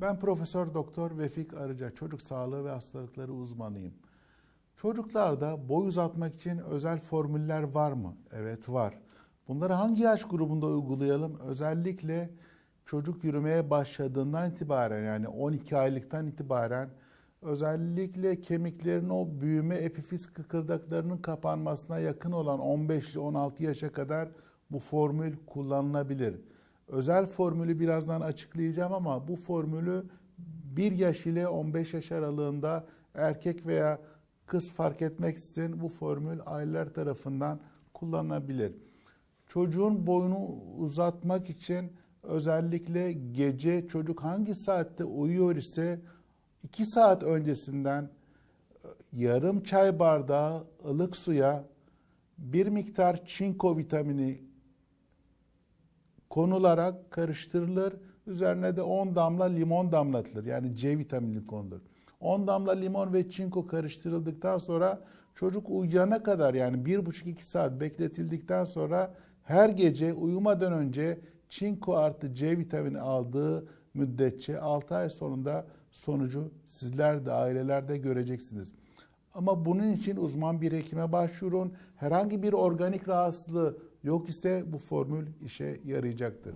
Ben Profesör Doktor Vefik Arıca, çocuk sağlığı ve hastalıkları uzmanıyım. Çocuklarda boy uzatmak için özel formüller var mı? Evet var. Bunları hangi yaş grubunda uygulayalım? Özellikle çocuk yürümeye başladığından itibaren yani 12 aylıktan itibaren özellikle kemiklerin o büyüme epifiz kıkırdaklarının kapanmasına yakın olan 15 ile 16 yaşa kadar bu formül kullanılabilir. Özel formülü birazdan açıklayacağım ama bu formülü 1 yaş ile 15 yaş aralığında erkek veya kız fark etmeksizin bu formül aileler tarafından kullanılabilir. Çocuğun boyunu uzatmak için özellikle gece çocuk hangi saatte uyuyor ise 2 saat öncesinden yarım çay bardağı ılık suya bir miktar çinko vitamini konularak karıştırılır. Üzerine de 10 damla limon damlatılır. Yani C vitamini konulur. 10 damla limon ve çinko karıştırıldıktan sonra çocuk uyuyana kadar yani 1,5-2 saat bekletildikten sonra her gece uyumadan önce çinko artı C vitamini aldığı müddetçe 6 ay sonunda sonucu sizler de ailelerde göreceksiniz. Ama bunun için uzman bir hekime başvurun. Herhangi bir organik rahatsızlığı yok ise bu formül işe yarayacaktır.